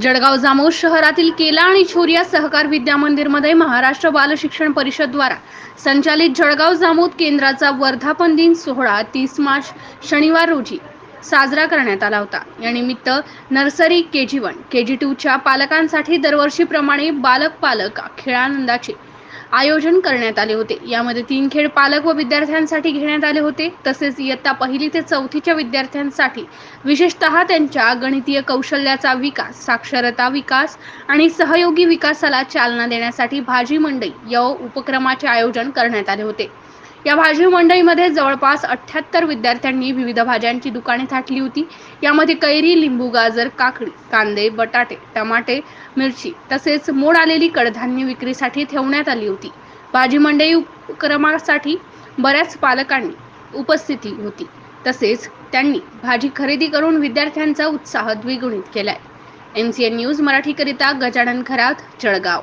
जळगाव जामोद शहरातील केला आणि छोरिया सहकार विद्या मंदिरमध्ये महाराष्ट्र बाल शिक्षण परिषद द्वारा संचालित जळगाव जामोद केंद्राचा वर्धापन दिन सोहळा तीस मार्च शनिवार रोजी साजरा करण्यात आला होता. या निमित्त नर्सरी के जी वन के जी टूच्या पालकांसाठी दरवर्षीप्रमाणे बालक पालक खेळानंदाचे आयोजन करण्यात आले होते. यामध्ये तीन खेळ पालक व विद्यार्थ्यांसाठी घेण्यात आले होते. तसेच इयत्ता पहिली ते चौथीच्या विद्यार्थ्यांसाठी विशेषतः त्यांच्या गणितीय कौशल्याचा विकास साक्षरता विकास आणि सहयोगी विकासाला चालना देण्यासाठी भाजी मंडई या उपक्रमाचे आयोजन करण्यात आले होते. या भाजी मंडईमध्ये जवळपास अठ्ठ्याहत्तर विद्यार्थ्यांनी विविध भाज्यांची दुकाने थाटली होती. यामध्ये कैरी लिंबू गाजर काकडी कांदे बटाटे टमाटे मिरची तसेच मोड आलेली कडधान्य विक्रीसाठी ठेवण्यात आली होती. भाजी मंडई उपक्रमासाठी बऱ्याच पालकांनी उपस्थिती होती. तसेच त्यांनी भाजी खरेदी करून विद्यार्थ्यांचा उत्साह द्विगुणित केलाय. एन सी एन न्यूज मराठीकरिता गजानन खरात जळगाव.